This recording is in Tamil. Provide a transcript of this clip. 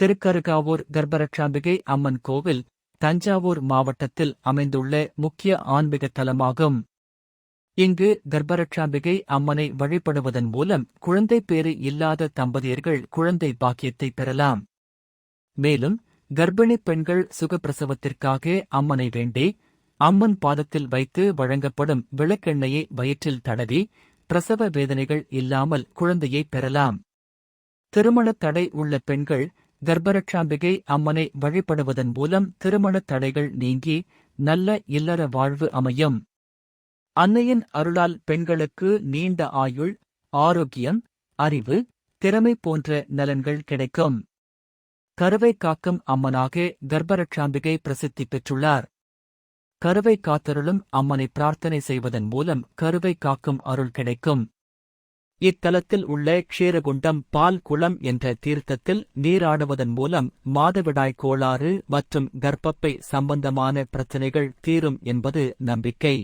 திருக்கருகாவூர் கர்ப்பரட்சாம்பிகை அம்மன் கோவில் தஞ்சாவூர் மாவட்டத்தில் அமைந்துள்ள முக்கிய ஆன்மீக தலமாகும். இங்கு கர்ப்பரட்சாம்பிகை அம்மனை வழிபடுவதன் மூலம் குழந்தை பேறு இல்லாத தம்பதியர்கள் குழந்தை பாக்கியத்தை பெறலாம். மேலும் கர்ப்பிணிப் பெண்கள் சுகப்பிரசவத்திற்காக அம்மனை வேண்டி அம்மன் பாதத்தில் வைத்து வழங்கப்படும் விளக்கெண்ணெயை வயிற்றில் தடவி பிரசவ வேதனைகள் இல்லாமல் குழந்தையை பெறலாம். திருமணத் தடை உள்ள பெண்கள் கர்ப்பரட்சாம்பிகை அம்மனை வழிபடுவதன் மூலம் திருமணத் தடைகள் நீங்கி நல்ல இல்லற வாழ்வு அமையும். அன்னையின் அருளால் பெண்களுக்கு நீண்ட ஆயுள் ஆரோக்கியம் அறிவு திறமை போன்ற நலன்கள் கிடைக்கும். கருவை காக்கும் அம்மனாக கர்ப்பரட்சாம்பிகை பிரசித்தி பெற்றுள்ளார். கருவை காத்தருளும் அம்மனை பிரார்த்தனை செய்வதன் மூலம் கருவை காக்கும் அருள் கிடைக்கும். இத்தலத்தில் உள்ள க்ஷீரகுண்டம் பால் குளம் என்ற தீர்த்தத்தில் நீராடுவதன் மூலம் மாதவிடாய் கோளாறு மற்றும் கர்ப்பப்பை சம்பந்தமான பிரச்சினைகள் தீரும் என்பது நம்பிக்கை.